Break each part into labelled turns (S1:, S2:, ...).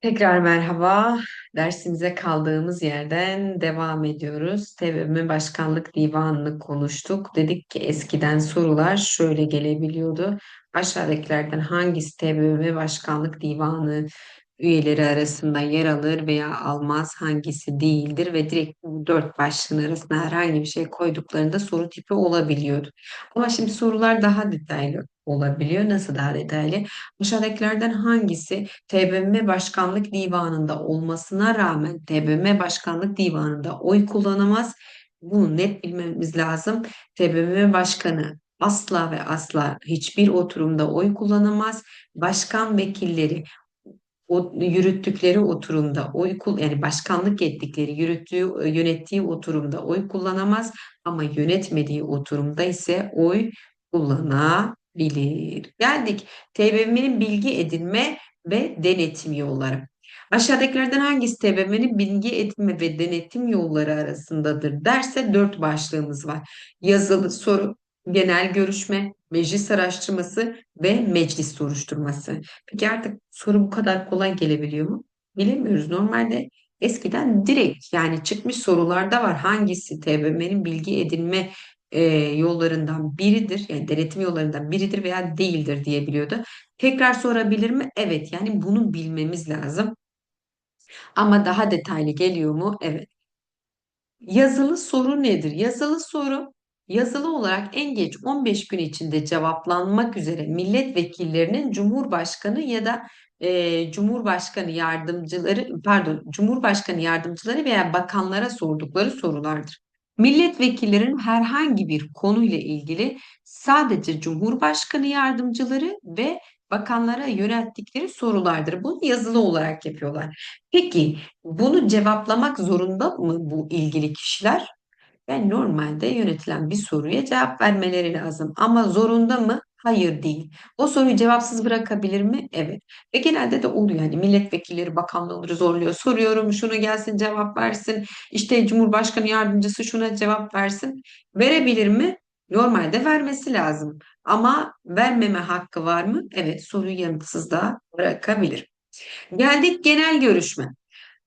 S1: Tekrar merhaba. Dersimize kaldığımız yerden devam ediyoruz. TBMM Başkanlık Divanı'nı konuştuk. Dedik ki eskiden sorular şöyle gelebiliyordu. Aşağıdakilerden hangisi TBMM Başkanlık Divanı üyeleri arasında yer alır veya almaz, hangisi değildir ve direkt bu dört başlığın arasına herhangi bir şey koyduklarında soru tipi olabiliyordu. Ama şimdi sorular daha detaylı olabiliyor. Nasıl daha detaylı? Aşağıdakilerden hangisi TBMM Başkanlık Divanı'nda olmasına rağmen TBMM Başkanlık Divanı'nda oy kullanamaz. Bunu net bilmemiz lazım. TBMM Başkanı asla ve asla hiçbir oturumda oy kullanamaz. Başkan vekilleri o yürüttükleri oturumda oy kul yani başkanlık ettikleri yürüttüğü yönettiği oturumda oy kullanamaz ama yönetmediği oturumda ise oy kullanabilir. Geldik TBMM'nin bilgi edinme ve denetim yolları. Aşağıdakilerden hangisi TBMM'nin bilgi edinme ve denetim yolları arasındadır derse dört başlığımız var. Yazılı soru, genel görüşme, meclis araştırması ve meclis soruşturması. Peki artık soru bu kadar kolay gelebiliyor mu? Bilemiyoruz. Normalde eskiden direkt yani çıkmış sorularda var hangisi TBMM'nin bilgi edinme e, yollarından biridir, yani denetim yollarından biridir veya değildir diyebiliyordu. Tekrar sorabilir mi? Evet, yani bunu bilmemiz lazım. Ama daha detaylı geliyor mu? Evet. Yazılı soru nedir? Yazılı soru yazılı olarak en geç 15 gün içinde cevaplanmak üzere milletvekillerinin Cumhurbaşkanı ya da e, Cumhurbaşkanı yardımcıları pardon Cumhurbaşkanı yardımcıları veya bakanlara sordukları sorulardır. Milletvekillerinin herhangi bir konuyla ilgili sadece Cumhurbaşkanı yardımcıları ve bakanlara yönelttikleri sorulardır. Bunu yazılı olarak yapıyorlar. Peki bunu cevaplamak zorunda mı bu ilgili kişiler? Yani normalde yönetilen bir soruya cevap vermeleri lazım. Ama zorunda mı? Hayır değil. O soruyu cevapsız bırakabilir mi? Evet. Ve genelde de oluyor. Yani milletvekilleri bakanları zorluyor. Soruyorum şunu gelsin cevap versin. İşte Cumhurbaşkanı yardımcısı şuna cevap versin. Verebilir mi? Normalde vermesi lazım. Ama vermeme hakkı var mı? Evet soruyu yanıtsız da bırakabilir. Geldik genel görüşme.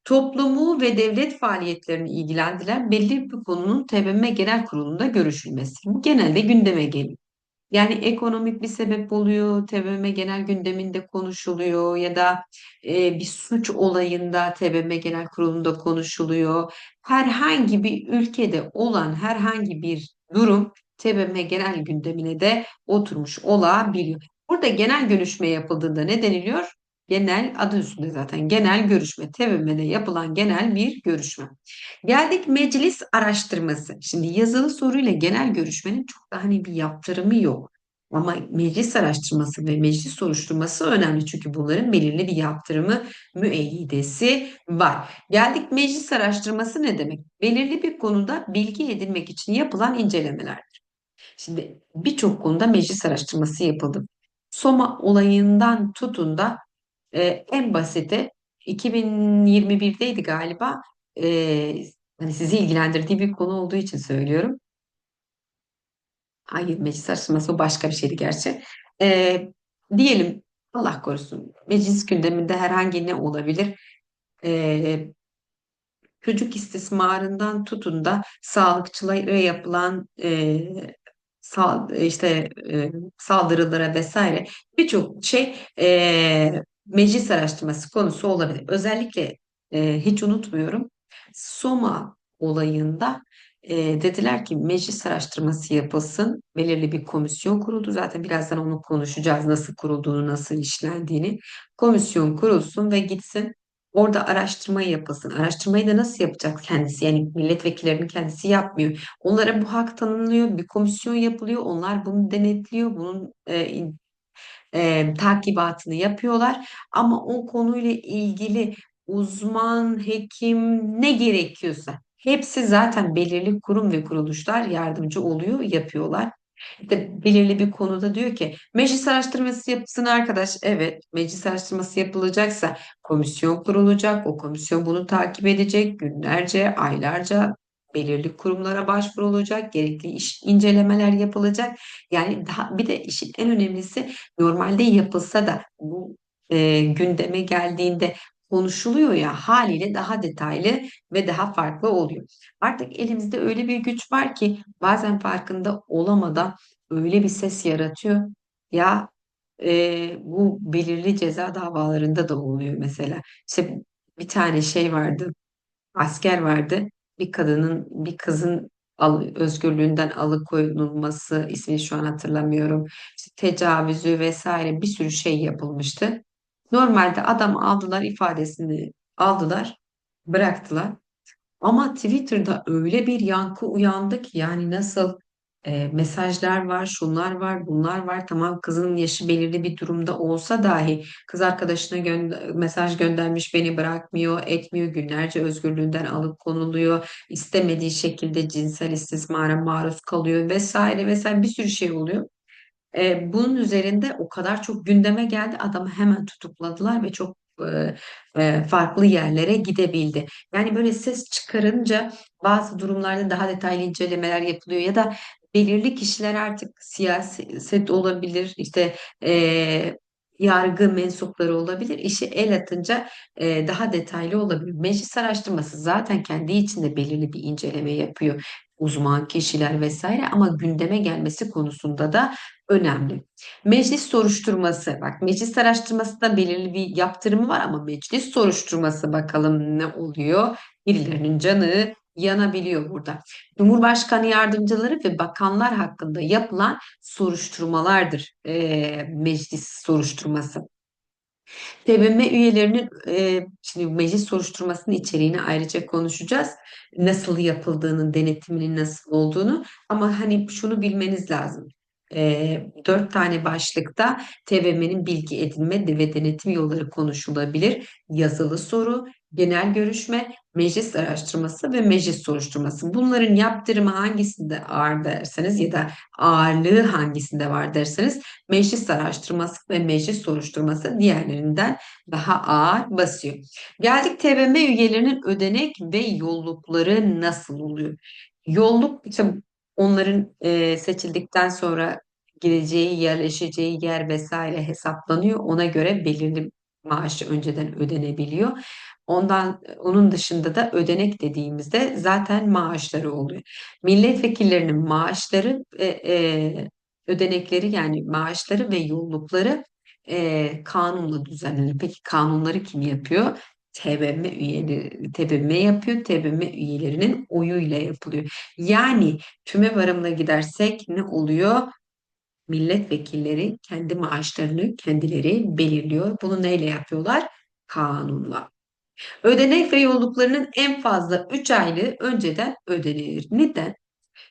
S1: Toplumu ve devlet faaliyetlerini ilgilendiren belli bir konunun TBMM Genel Kurulu'nda görüşülmesi. Bu genelde gündeme geliyor. Yani ekonomik bir sebep oluyor, TBMM genel gündeminde konuşuluyor ya da e, bir suç olayında TBMM Genel Kurulu'nda konuşuluyor. Herhangi bir ülkede olan herhangi bir durum TBMM genel gündemine de oturmuş olabiliyor. Burada genel görüşme yapıldığında ne deniliyor? Genel adı üstünde zaten genel görüşme. TBMM'de yapılan genel bir görüşme. Geldik meclis araştırması. Şimdi yazılı soruyla genel görüşmenin çok da hani bir yaptırımı yok. Ama meclis araştırması ve meclis soruşturması önemli çünkü bunların belirli bir yaptırımı, müeyyidesi var. Geldik meclis araştırması ne demek? Belirli bir konuda bilgi edinmek için yapılan incelemelerdir. Şimdi birçok konuda meclis araştırması yapıldı. Soma olayından tutun da e, en basiti 2021'deydi galiba. E, hani sizi ilgilendirdiği bir konu olduğu için söylüyorum. Hayır, meclis araştırması o başka bir şeydi gerçi. E, diyelim Allah korusun meclis gündeminde herhangi ne olabilir? E, çocuk istismarından tutun da sağlıkçılara yapılan e, sal, işte e, saldırılara vesaire birçok şey e, meclis araştırması konusu olabilir. Özellikle e, hiç unutmuyorum Soma olayında e, dediler ki meclis araştırması yapılsın. Belirli bir komisyon kuruldu. Zaten birazdan onu konuşacağız. Nasıl kurulduğunu, nasıl işlendiğini. Komisyon kurulsun ve gitsin Orada araştırma yapılsın. Araştırmayı da nasıl yapacak kendisi? Yani milletvekillerinin kendisi yapmıyor. Onlara bu hak tanınıyor, bir komisyon yapılıyor. Onlar bunu denetliyor, bunun e, e, takibatını yapıyorlar. Ama o konuyla ilgili uzman, hekim ne gerekiyorsa hepsi zaten belirli kurum ve kuruluşlar yardımcı oluyor, yapıyorlar. İşte belirli bir konuda diyor ki meclis araştırması yapsın arkadaş. Evet, meclis araştırması yapılacaksa komisyon kurulacak. O komisyon bunu takip edecek. Günlerce, aylarca belirli kurumlara başvurulacak. Gerekli iş incelemeler yapılacak. Yani daha bir de işin en önemlisi normalde yapılsa da bu e, gündeme geldiğinde konuşuluyor ya haliyle daha detaylı ve daha farklı oluyor. Artık elimizde öyle bir güç var ki bazen farkında olamadan öyle bir ses yaratıyor. Ya e, bu belirli ceza davalarında da oluyor mesela. İşte bir tane şey vardı, asker vardı. Bir kadının, bir kızın al, özgürlüğünden alıkoyulması, ismini şu an hatırlamıyorum. İşte tecavüzü vesaire bir sürü şey yapılmıştı. Normalde adam aldılar ifadesini aldılar, bıraktılar. Ama Twitter'da öyle bir yankı uyandı ki yani nasıl e, mesajlar var, şunlar var, bunlar var. Tamam kızın yaşı belirli bir durumda olsa dahi kız arkadaşına gö- mesaj göndermiş beni bırakmıyor, etmiyor, günlerce özgürlüğünden alıkonuluyor, istemediği şekilde cinsel istismara maruz kalıyor vesaire vesaire bir sürü şey oluyor. E, bunun üzerinde o kadar çok gündeme geldi adamı hemen tutukladılar ve çok e, e, farklı yerlere gidebildi. Yani böyle ses çıkarınca bazı durumlarda daha detaylı incelemeler yapılıyor ya da belirli kişiler artık siyaset olabilir, işte e, yargı mensupları olabilir. İşi el atınca e, daha detaylı olabilir. Meclis araştırması zaten kendi içinde belirli bir inceleme yapıyor uzman kişiler vesaire ama gündeme gelmesi konusunda da önemli. Meclis soruşturması, bak meclis araştırmasında belirli bir yaptırımı var ama meclis soruşturması bakalım ne oluyor? Birilerinin canı yanabiliyor burada. Cumhurbaşkanı yardımcıları ve bakanlar hakkında yapılan soruşturmalardır e, meclis soruşturması. TBMM üyelerinin e, şimdi meclis soruşturmasının içeriğini ayrıca konuşacağız. Nasıl yapıldığının, denetiminin nasıl olduğunu ama hani şunu bilmeniz lazım. E, dört tane başlıkta TBMM'nin bilgi edinme ve denetim yolları konuşulabilir. Yazılı soru, genel görüşme, meclis araştırması ve meclis soruşturması. Bunların yaptırımı hangisinde ağır derseniz ya da ağırlığı hangisinde var derseniz meclis araştırması ve meclis soruşturması diğerlerinden daha ağır basıyor. Geldik TBMM üyelerinin ödenek ve yollukları nasıl oluyor? Yolluk işte onların e, seçildikten sonra gideceği, yerleşeceği yer vesaire hesaplanıyor. Ona göre belirli maaşı önceden ödenebiliyor. Ondan onun dışında da ödenek dediğimizde zaten maaşları oluyor. Milletvekillerinin maaşları e, e, ödenekleri yani maaşları ve yollukları e, kanunla düzenlenir. Peki kanunları kim yapıyor? TBMM üyeleri TBMM yapıyor. TBMM üyelerinin oyuyla yapılıyor. Yani tüme varımla gidersek ne oluyor? Milletvekilleri kendi maaşlarını kendileri belirliyor. Bunu neyle yapıyorlar? Kanunla. Ödenek ve yolluklarının en fazla 3 aylığı önceden ödenir. Neden?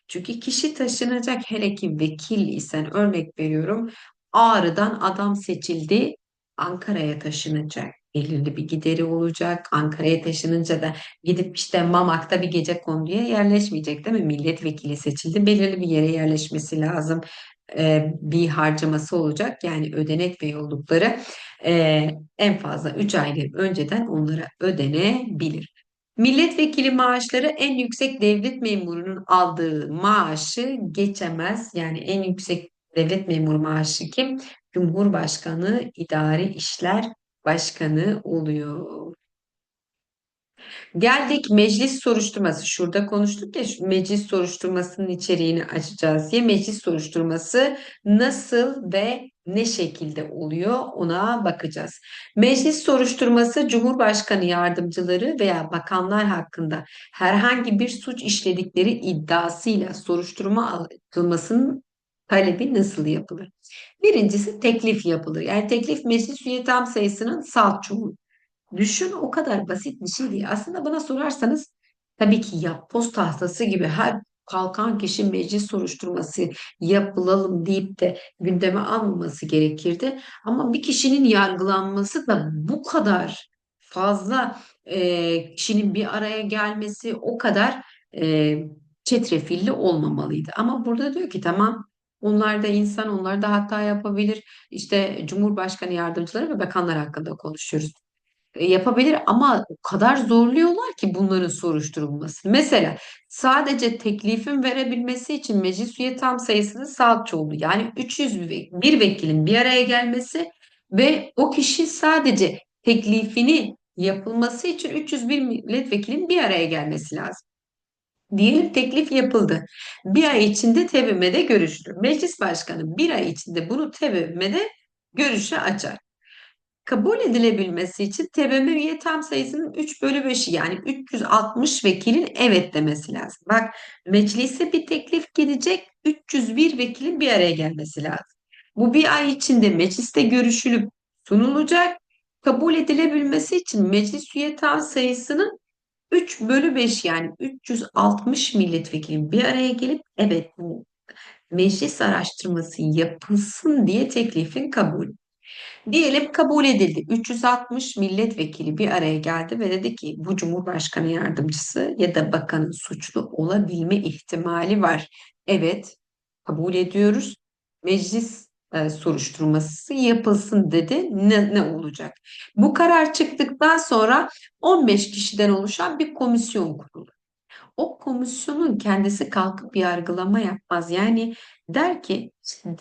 S1: Çünkü kişi taşınacak hele ki vekil isen örnek veriyorum Ağrı'dan adam seçildi Ankara'ya taşınacak. Belirli bir gideri olacak. Ankara'ya taşınınca da gidip işte Mamak'ta bir gece konduya yerleşmeyecek değil mi? Milletvekili seçildi. Belirli bir yere yerleşmesi lazım. Ee, bir harcaması olacak. Yani ödenek ve yollukları e, en fazla 3 aylık önceden onlara ödenebilir. Milletvekili maaşları en yüksek devlet memurunun aldığı maaşı geçemez. Yani en yüksek devlet memuru maaşı kim? Cumhurbaşkanı İdari İşler Başkanı oluyor. Geldik meclis soruşturması. Şurada konuştuk ya meclis soruşturmasının içeriğini açacağız diye. Meclis soruşturması nasıl ve ne şekilde oluyor ona bakacağız. Meclis soruşturması Cumhurbaşkanı yardımcıları veya bakanlar hakkında herhangi bir suç işledikleri iddiasıyla soruşturma açılmasının talebi nasıl yapılır? Birincisi teklif yapılır. Yani teklif meclis üye tam sayısının salt. Düşün o kadar basit bir şey değil. Aslında bana sorarsanız tabii ki yapboz tahtası gibi her kalkan kişi meclis soruşturması yapılalım deyip de gündeme almaması gerekirdi. Ama bir kişinin yargılanması da bu kadar fazla e, kişinin bir araya gelmesi o kadar e, çetrefilli olmamalıydı. Ama burada diyor ki tamam onlar da insan, onlar da hata yapabilir. İşte Cumhurbaşkanı yardımcıları ve bakanlar hakkında konuşuyoruz. E, yapabilir ama o kadar zorluyorlar ki bunların soruşturulması. Mesela sadece teklifin verebilmesi için meclis üye tam sayısının salt çoğunluğu yani 301 vekilin bir araya gelmesi ve o kişi sadece teklifini yapılması için 301 milletvekilinin bir araya gelmesi lazım. Diyelim teklif yapıldı. Bir ay içinde TBMM'de görüşülür. Meclis Başkanı bir ay içinde bunu TBMM'de görüşe açar. Kabul edilebilmesi için TBMM üye tam sayısının 3 bölü 5'i yani 360 vekilin evet demesi lazım. Bak meclise bir teklif gidecek 301 vekilin bir araya gelmesi lazım. Bu bir ay içinde mecliste görüşülüp sunulacak. Kabul edilebilmesi için meclis üye tam sayısının 3 bölü 5 yani 360 milletvekili bir araya gelip evet bu meclis araştırması yapılsın diye teklifin kabul. Diyelim kabul edildi. 360 milletvekili bir araya geldi ve dedi ki bu Cumhurbaşkanı yardımcısı ya da bakanın suçlu olabilme ihtimali var. Evet, kabul ediyoruz. Meclis e, soruşturması yapılsın dedi. Ne, ne olacak? Bu karar çıktıktan sonra 15 kişiden oluşan bir komisyon kurulur. O komisyonun kendisi kalkıp yargılama yapmaz. Yani der ki işte,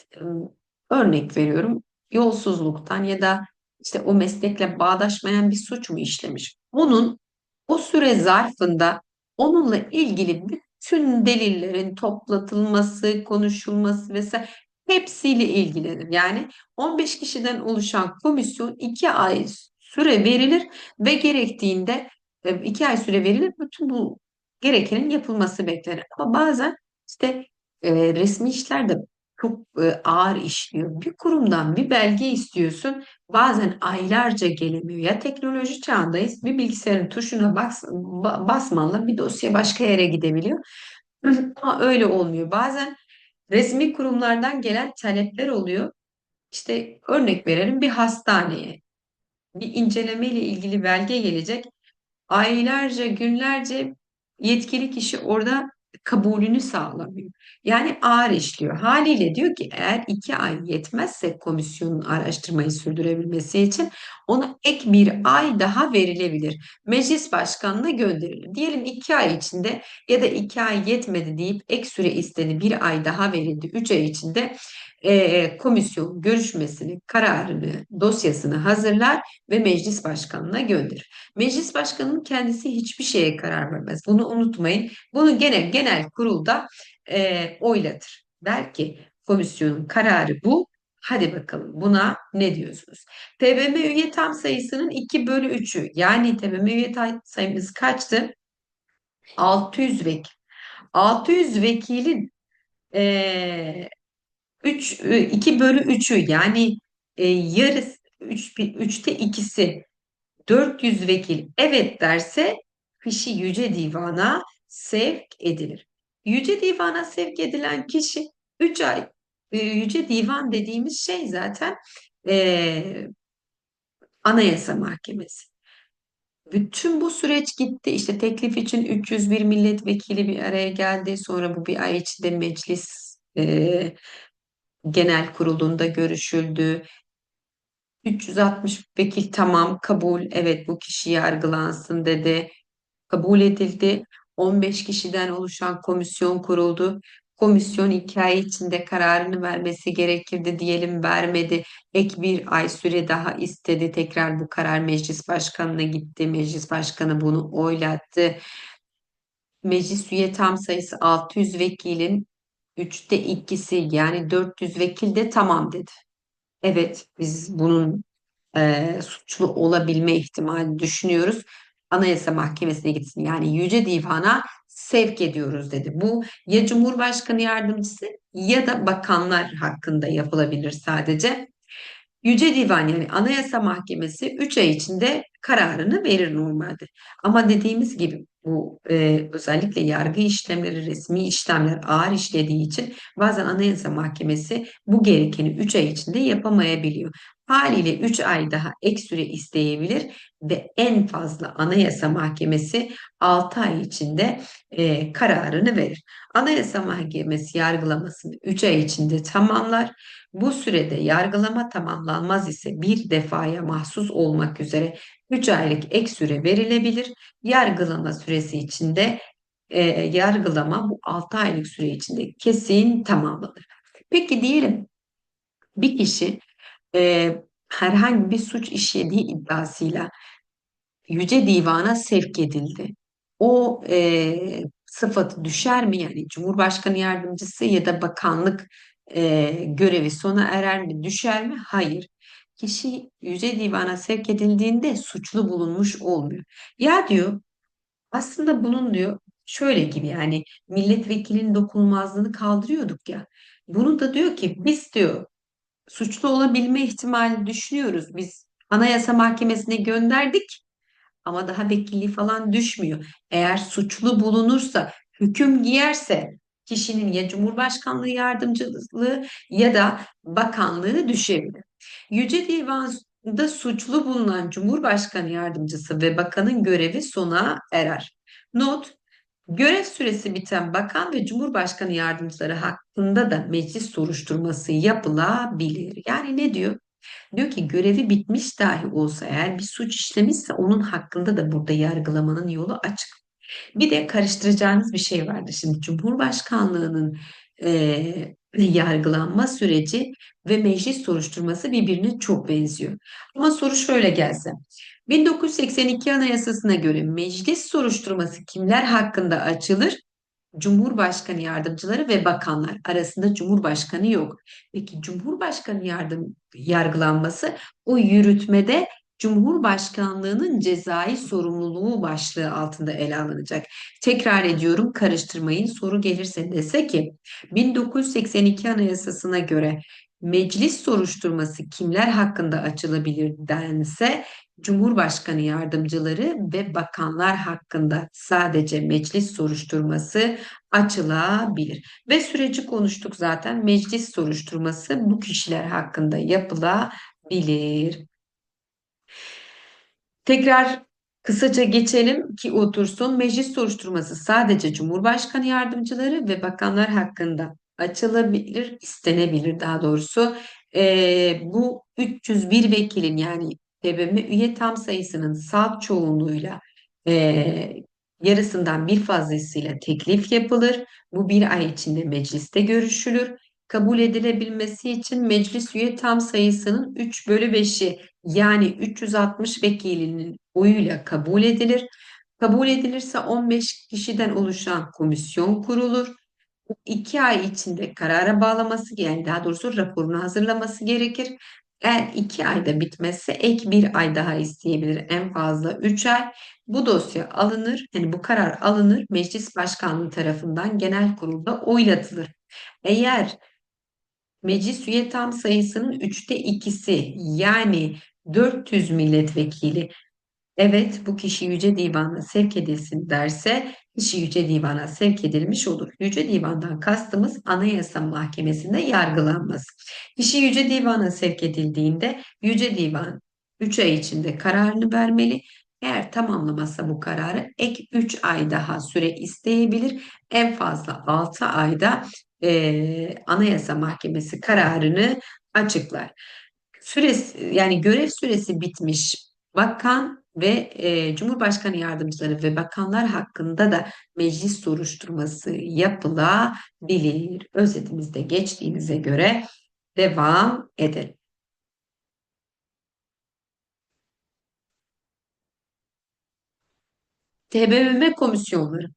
S1: örnek veriyorum yolsuzluktan ya da işte o meslekle bağdaşmayan bir suç mu işlemiş? Onun o süre zarfında onunla ilgili bütün delillerin toplatılması, konuşulması vesaire hepsiyle ilgilenir. Yani 15 kişiden oluşan komisyon 2 ay süre verilir ve gerektiğinde 2 ay süre verilir. Bütün bu gerekenin yapılması beklenir. Ama bazen işte e, resmi işler de çok e, ağır işliyor. Bir kurumdan bir belge istiyorsun. Bazen aylarca gelemiyor. Ya teknoloji çağındayız. Bir bilgisayarın tuşuna bas, basmanla bir dosya başka yere gidebiliyor. Ama öyle olmuyor. Bazen resmi kurumlardan gelen talepler oluyor. İşte örnek verelim bir hastaneye bir inceleme ile ilgili belge gelecek. Aylarca, günlerce yetkili kişi orada kabulünü sağlamıyor. Yani ağır işliyor. Haliyle diyor ki eğer iki ay yetmezse komisyonun araştırmayı sürdürebilmesi için ona ek bir ay daha verilebilir. Meclis başkanına gönderilir. Diyelim iki ay içinde ya da iki ay yetmedi deyip ek süre istedi bir ay daha verildi. Üç ay içinde e, komisyon görüşmesini, kararını, dosyasını hazırlar ve meclis başkanına gönderir. Meclis başkanının kendisi hiçbir şeye karar vermez. Bunu unutmayın. Bunu genel genel kurulda e, oylatır. Der ki komisyonun kararı bu. Hadi bakalım buna ne diyorsunuz? TBMM üye tam sayısının 2 bölü 3'ü yani TBMM üye sayımız kaçtı? 600 vekil. 600 vekilin e, 3, 2 bölü 3'ü yani e, yarısı 3, 3'te ikisi 400 vekil evet derse kişi Yüce Divan'a sevk edilir. Yüce Divan'a sevk edilen kişi 3 ay e, Yüce Divan dediğimiz şey zaten e, Anayasa Mahkemesi. Bütün bu süreç gitti. İşte teklif için 301 milletvekili bir araya geldi. Sonra bu bir ay içinde meclis e, genel kurulunda görüşüldü. 360 vekil tamam kabul evet bu kişi yargılansın dedi. Kabul edildi. 15 kişiden oluşan komisyon kuruldu. Komisyon iki ay içinde kararını vermesi gerekirdi diyelim vermedi. Ek bir ay süre daha istedi. Tekrar bu karar meclis başkanına gitti. Meclis başkanı bunu oylattı. Meclis üye tam sayısı 600 vekilin üçte ikisi yani 400 vekil de tamam dedi. Evet biz bunun e, suçlu olabilme ihtimali düşünüyoruz. Anayasa Mahkemesi'ne gitsin yani Yüce Divan'a sevk ediyoruz dedi. Bu ya Cumhurbaşkanı Yardımcısı ya da bakanlar hakkında yapılabilir sadece. Yüce Divan yani Anayasa Mahkemesi 3 ay içinde kararını verir normalde. Ama dediğimiz gibi bu e, özellikle yargı işlemleri, resmi işlemler ağır işlediği için bazen Anayasa Mahkemesi bu gerekeni 3 ay içinde yapamayabiliyor. Haliyle 3 ay daha ek süre isteyebilir ve en fazla Anayasa Mahkemesi 6 ay içinde e, kararını verir. Anayasa Mahkemesi yargılamasını 3 ay içinde tamamlar. Bu sürede yargılama tamamlanmaz ise bir defaya mahsus olmak üzere 3 aylık ek süre verilebilir. Yargılama süresi içinde e, yargılama bu 6 aylık süre içinde kesin tamamlanır. Peki diyelim bir kişi e, herhangi bir suç işlediği iddiasıyla Yüce Divan'a sevk edildi. O e, sıfatı düşer mi yani Cumhurbaşkanı yardımcısı ya da bakanlık e, görevi sona erer mi düşer mi? Hayır. Kişi Yüce Divan'a sevk edildiğinde suçlu bulunmuş olmuyor. Ya diyor aslında bunun diyor şöyle gibi yani milletvekilinin dokunulmazlığını kaldırıyorduk ya. Bunu da diyor ki biz diyor suçlu olabilme ihtimali düşünüyoruz. Biz Anayasa Mahkemesi'ne gönderdik ama daha vekilliği falan düşmüyor. Eğer suçlu bulunursa, hüküm giyerse kişinin ya Cumhurbaşkanlığı yardımcılığı ya da bakanlığı düşebilir. Yüce Divan'da suçlu bulunan Cumhurbaşkanı yardımcısı ve bakanın görevi sona erer. Not Görev süresi biten bakan ve cumhurbaşkanı yardımcıları hakkında da meclis soruşturması yapılabilir. Yani ne diyor? Diyor ki görevi bitmiş dahi olsa eğer bir suç işlemişse onun hakkında da burada yargılamanın yolu açık. Bir de karıştıracağınız bir şey vardı. Şimdi Cumhurbaşkanlığının e, yargılanma süreci ve meclis soruşturması birbirine çok benziyor. Ama soru şöyle gelse. 1982 Anayasasına göre meclis soruşturması kimler hakkında açılır? Cumhurbaşkanı yardımcıları ve bakanlar arasında Cumhurbaşkanı yok. Peki Cumhurbaşkanı yardım yargılanması o yürütmede Cumhurbaşkanlığının cezai sorumluluğu başlığı altında ele alınacak. Tekrar ediyorum karıştırmayın. Soru gelirse dese ki 1982 Anayasasına göre meclis soruşturması kimler hakkında açılabilir dense Cumhurbaşkanı yardımcıları ve bakanlar hakkında sadece meclis soruşturması açılabilir. Ve süreci konuştuk zaten. Meclis soruşturması bu kişiler hakkında yapılabilir. Tekrar kısaca geçelim ki otursun. Meclis soruşturması sadece Cumhurbaşkanı yardımcıları ve bakanlar hakkında açılabilir, istenebilir daha doğrusu. Ee, bu 301 vekilin yani TBMM üye tam sayısının salt çoğunluğuyla e, yarısından bir fazlasıyla teklif yapılır. Bu bir ay içinde mecliste görüşülür. Kabul edilebilmesi için meclis üye tam sayısının 3 bölü 5'i yani 360 vekilinin oyuyla kabul edilir. Kabul edilirse 15 kişiden oluşan komisyon kurulur. İki ay içinde karara bağlaması yani daha doğrusu raporunu hazırlaması gerekir. Eğer iki ayda bitmezse ek bir ay daha isteyebilir. En fazla üç ay. Bu dosya alınır. Yani bu karar alınır. Meclis Başkanlığı tarafından genel kurulda oylatılır. Eğer meclis üye tam sayısının üçte ikisi yani 400 milletvekili evet bu kişi Yüce Divan'a sevk edilsin derse kişi Yüce Divan'a sevk edilmiş olur. Yüce Divan'dan kastımız Anayasa Mahkemesi'nde yargılanması. Kişi Yüce Divan'a sevk edildiğinde Yüce Divan 3 ay içinde kararını vermeli. Eğer tamamlamazsa bu kararı ek 3 ay daha süre isteyebilir. En fazla 6 ayda e, Anayasa Mahkemesi kararını açıklar. Süresi yani görev süresi bitmiş bakan ve e, Cumhurbaşkanı yardımcıları ve bakanlar hakkında da meclis soruşturması yapılabilir. Özetimizde geçtiğimize göre devam edelim. TBMM komisyonları.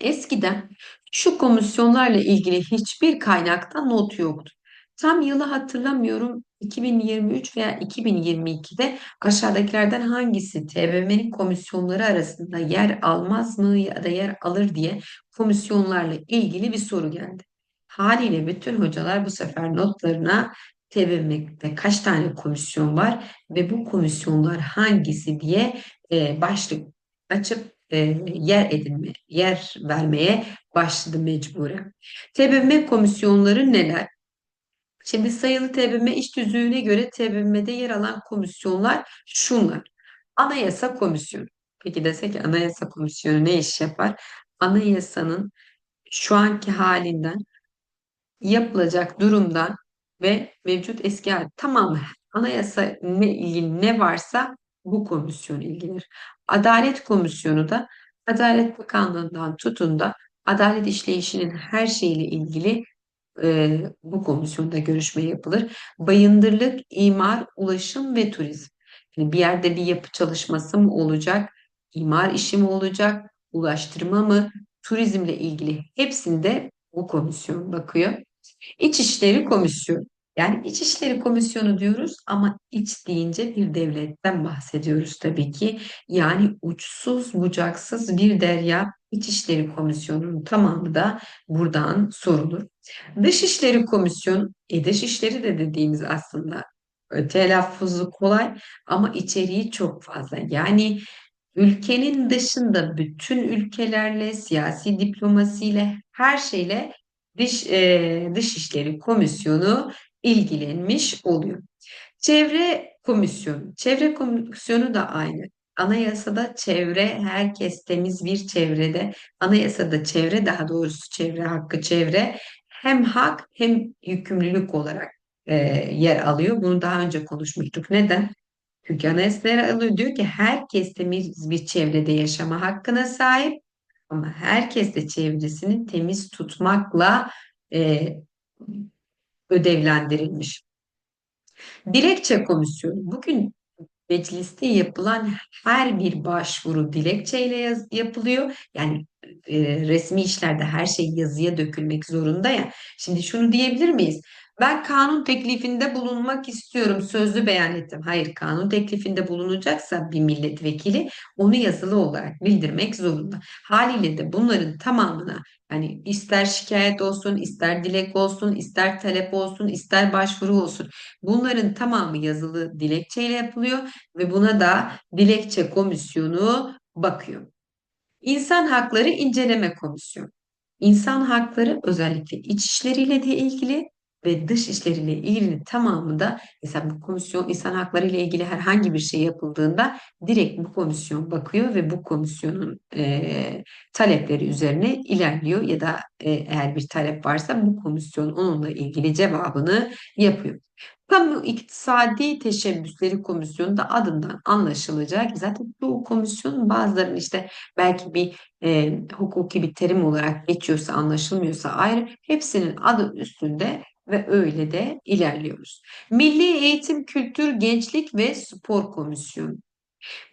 S1: Eskiden şu komisyonlarla ilgili hiçbir kaynakta not yoktu. Tam yılı hatırlamıyorum 2023 veya 2022'de aşağıdakilerden hangisi TBMM'nin komisyonları arasında yer almaz mı ya da yer alır diye komisyonlarla ilgili bir soru geldi. Haliyle bütün hocalar bu sefer notlarına TBMM'de kaç tane komisyon var ve bu komisyonlar hangisi diye e, başlık açıp e, yer edinme, yer vermeye başladı mecburen. TBMM komisyonları neler? Şimdi sayılı TBMM iş tüzüğüne göre TBMM'de yer alan komisyonlar şunlar. Anayasa Komisyonu. Peki desek ki Anayasa Komisyonu ne iş yapar? Anayasanın şu anki halinden yapılacak durumdan ve mevcut eski hali tamamı anayasa ne ilgili ne varsa bu komisyon ilgilenir. Adalet Komisyonu da Adalet Bakanlığı'ndan tutun da adalet işleyişinin her şeyiyle ilgili e, bu komisyonda görüşme yapılır. Bayındırlık, imar, ulaşım ve turizm. Yani bir yerde bir yapı çalışması mı olacak, imar işi mi olacak, ulaştırma mı, turizmle ilgili hepsinde bu komisyon bakıyor. İçişleri Komisyonu. Yani İçişleri Komisyonu diyoruz ama iç deyince bir devletten bahsediyoruz tabii ki. Yani uçsuz bucaksız bir derya İçişleri Komisyonu'nun tamamı da buradan sorulur. Dışişleri Komisyonu, e dışişleri de dediğimiz aslında telaffuzu kolay ama içeriği çok fazla. Yani ülkenin dışında bütün ülkelerle, siyasi diplomasiyle, her şeyle Dış, e, Dışişleri Komisyonu ilgilenmiş oluyor. Çevre Komisyonu. Çevre Komisyonu da aynı. Anayasada çevre, herkes temiz bir çevrede, anayasada çevre daha doğrusu çevre hakkı çevre hem hak hem yükümlülük olarak e, yer alıyor. Bunu daha önce konuşmuştuk. Neden? Çünkü anayasada alıyor diyor ki herkes temiz bir çevrede yaşama hakkına sahip ama herkes de çevresini temiz tutmakla e, ödevlendirilmiş. Dilekçe komisyonu. Bugün mecliste yapılan her bir başvuru dilekçeyle yaz- yapılıyor. Yani e, resmi işlerde her şey yazıya dökülmek zorunda ya. Şimdi şunu diyebilir miyiz? Ben kanun teklifinde bulunmak istiyorum, sözlü beyan ettim. Hayır, kanun teklifinde bulunacaksa bir milletvekili onu yazılı olarak bildirmek zorunda. Haliyle de bunların tamamına yani ister şikayet olsun, ister dilek olsun, ister talep olsun, ister başvuru olsun. Bunların tamamı yazılı dilekçeyle yapılıyor ve buna da dilekçe komisyonu bakıyor. İnsan Hakları İnceleme Komisyonu. İnsan hakları özellikle iç işleriyle de ilgili ve dış işleriyle ilgili tamamı da mesela bu komisyon insan hakları ile ilgili herhangi bir şey yapıldığında direkt bu komisyon bakıyor ve bu komisyonun e, talepleri üzerine ilerliyor ya da e, eğer bir talep varsa bu komisyon onunla ilgili cevabını yapıyor. Kamu İktisadi Teşebbüsleri Komisyonu da adından anlaşılacak. Zaten bu komisyon bazılarının işte belki bir e, hukuki bir terim olarak geçiyorsa anlaşılmıyorsa ayrı hepsinin adı üstünde ve öyle de ilerliyoruz. Milli Eğitim, Kültür, Gençlik ve Spor Komisyonu.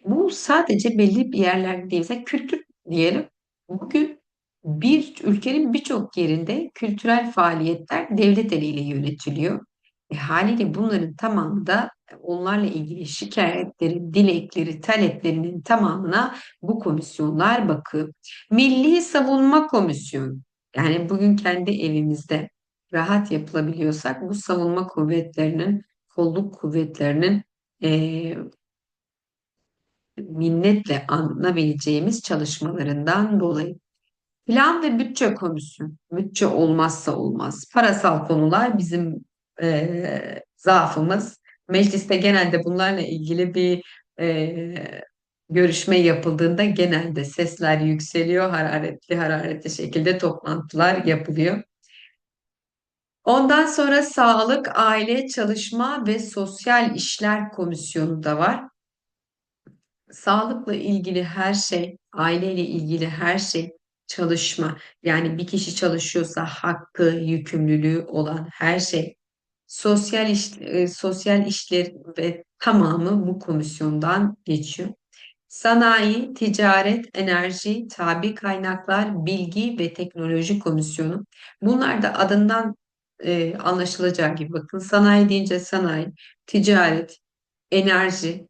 S1: Bu sadece belli bir yerlerde değil. Mesela kültür diyelim. Bugün bir ülkenin birçok yerinde kültürel faaliyetler devlet eliyle yönetiliyor. E, haliyle bunların tamamı da onlarla ilgili şikayetleri, dilekleri, taleplerinin tamamına bu komisyonlar bakıyor. Milli Savunma Komisyonu. Yani bugün kendi evimizde rahat yapılabiliyorsak bu savunma kuvvetlerinin, kolluk kuvvetlerinin e, minnetle anabileceğimiz çalışmalarından dolayı. Plan ve bütçe komisyonu. Bütçe olmazsa olmaz. Parasal konular bizim e, zaafımız. Mecliste genelde bunlarla ilgili bir e, görüşme yapıldığında genelde sesler yükseliyor. Hararetli hararetli şekilde toplantılar yapılıyor. Ondan sonra Sağlık, Aile, Çalışma ve Sosyal İşler Komisyonu da var sağlıkla ilgili her şey, aileyle ilgili her şey, çalışma. Yani bir kişi çalışıyorsa hakkı, yükümlülüğü olan her şey. Sosyal iş, e, sosyal işler ve tamamı bu komisyondan geçiyor. Sanayi, ticaret, enerji, tabi kaynaklar, bilgi ve teknoloji komisyonu. Bunlar da adından e, anlaşılacağı gibi bakın sanayi deyince sanayi, ticaret, enerji,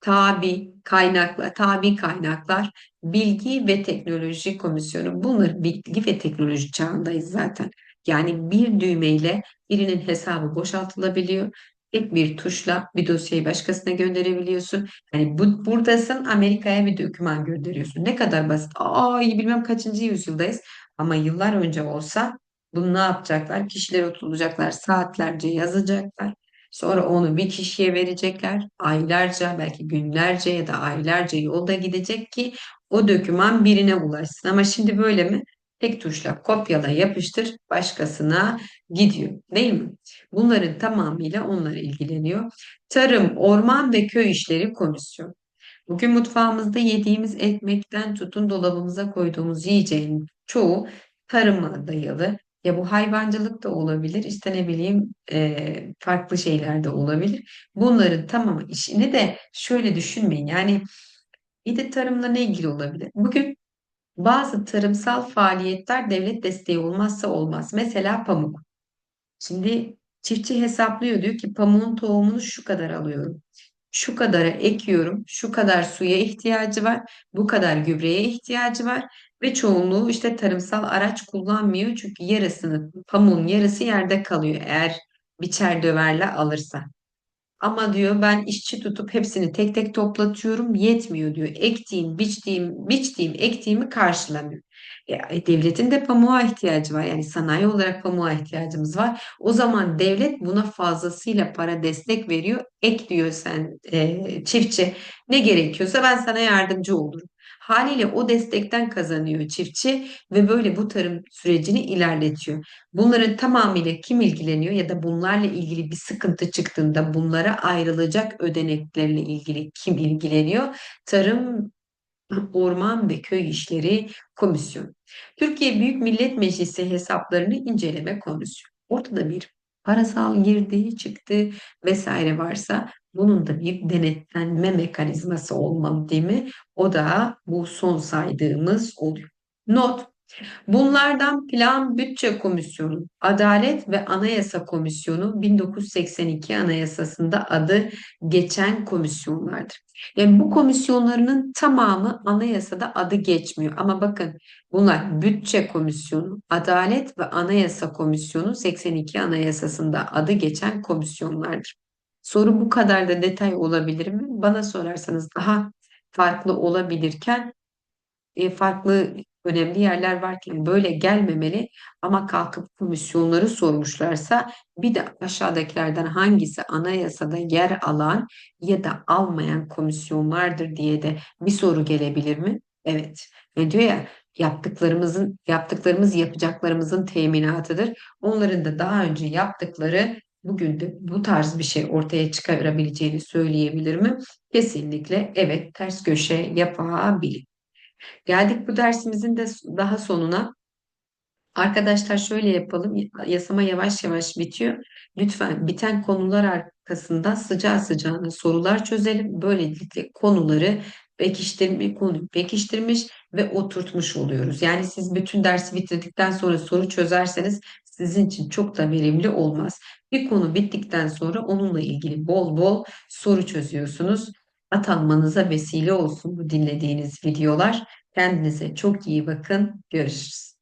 S1: tabi kaynaklar, tabi kaynaklar, bilgi ve teknoloji komisyonu. Bunlar bilgi ve teknoloji çağındayız zaten. Yani bir düğmeyle birinin hesabı boşaltılabiliyor. Tek bir tuşla bir dosyayı başkasına gönderebiliyorsun. Yani bu, buradasın Amerika'ya bir doküman gönderiyorsun. Ne kadar basit. Aa bilmem kaçıncı yüzyıldayız. Ama yıllar önce olsa bunu ne yapacaklar? Kişiler oturacaklar, saatlerce yazacaklar. Sonra onu bir kişiye verecekler. Aylarca belki günlerce ya da aylarca yolda gidecek ki o doküman birine ulaşsın. Ama şimdi böyle mi? Tek tuşla kopyala yapıştır başkasına gidiyor değil mi? Bunların tamamıyla onlar ilgileniyor. Tarım, Orman ve Köy İşleri Komisyonu. Bugün mutfağımızda yediğimiz ekmekten tutun dolabımıza koyduğumuz yiyeceğin çoğu tarıma dayalı Ya bu hayvancılık da olabilir, işte ne bileyim e, farklı şeyler de olabilir. Bunların tamamı işini de şöyle düşünmeyin. Yani bir de tarımla ne ilgili olabilir? Bugün bazı tarımsal faaliyetler devlet desteği olmazsa olmaz. Mesela pamuk. Şimdi çiftçi hesaplıyor diyor ki pamuğun tohumunu şu kadar alıyorum. Şu kadara ekiyorum, şu kadar suya ihtiyacı var, bu kadar gübreye ihtiyacı var ve çoğunluğu işte tarımsal araç kullanmıyor çünkü yarısını, pamuğun yarısı yerde kalıyor eğer biçer döverle alırsa. Ama diyor ben işçi tutup hepsini tek tek toplatıyorum yetmiyor diyor. Ektiğim, biçtiğim, biçtiğim, ektiğimi karşılamıyor. E, devletin de pamuğa ihtiyacı var. Yani sanayi olarak pamuğa ihtiyacımız var. O zaman devlet buna fazlasıyla para destek veriyor. Ek diyor sen e, çiftçi ne gerekiyorsa ben sana yardımcı olurum. Haliyle o destekten kazanıyor çiftçi ve böyle bu tarım sürecini ilerletiyor. Bunların tamamıyla kim ilgileniyor ya da bunlarla ilgili bir sıkıntı çıktığında bunlara ayrılacak ödeneklerle ilgili kim ilgileniyor? Tarım, Orman ve Köy İşleri Komisyonu. Türkiye Büyük Millet Meclisi hesaplarını inceleme komisyonu. Ortada bir parasal girdi, çıktı vesaire varsa bunun da bir denetlenme mekanizması olmalı değil mi? O da bu son saydığımız oluyor. Not Bunlardan Plan Bütçe Komisyonu, Adalet ve Anayasa Komisyonu 1982 Anayasası'nda adı geçen komisyonlardır. Yani bu komisyonlarının tamamı anayasada adı geçmiyor. Ama bakın bunlar Bütçe Komisyonu, Adalet ve Anayasa Komisyonu 82 Anayasası'nda adı geçen komisyonlardır. Soru bu kadar da detay olabilir mi? Bana sorarsanız daha farklı olabilirken e, farklı önemli yerler varken böyle gelmemeli ama kalkıp komisyonları sormuşlarsa bir de aşağıdakilerden hangisi anayasada yer alan ya da almayan komisyonlardır diye de bir soru gelebilir mi? Evet. Ne diyor ya yaptıklarımızın yaptıklarımız yapacaklarımızın teminatıdır. Onların da daha önce yaptıkları bugün de bu tarz bir şey ortaya çıkarabileceğini söyleyebilir mi? Kesinlikle evet ters köşe yapabilir. Geldik bu dersimizin de daha sonuna. Arkadaşlar şöyle yapalım. Yasama yavaş yavaş bitiyor. Lütfen biten konular arkasında sıcağı sıcağına sorular çözelim. Böylelikle konuları pekiştirme, konuyu pekiştirmiş ve oturtmuş oluyoruz. Yani siz bütün dersi bitirdikten sonra soru çözerseniz sizin için çok da verimli olmaz. Bir konu bittikten sonra onunla ilgili bol bol soru çözüyorsunuz. Atanmanıza vesile olsun bu dinlediğiniz videolar. Kendinize çok iyi bakın. Görüşürüz.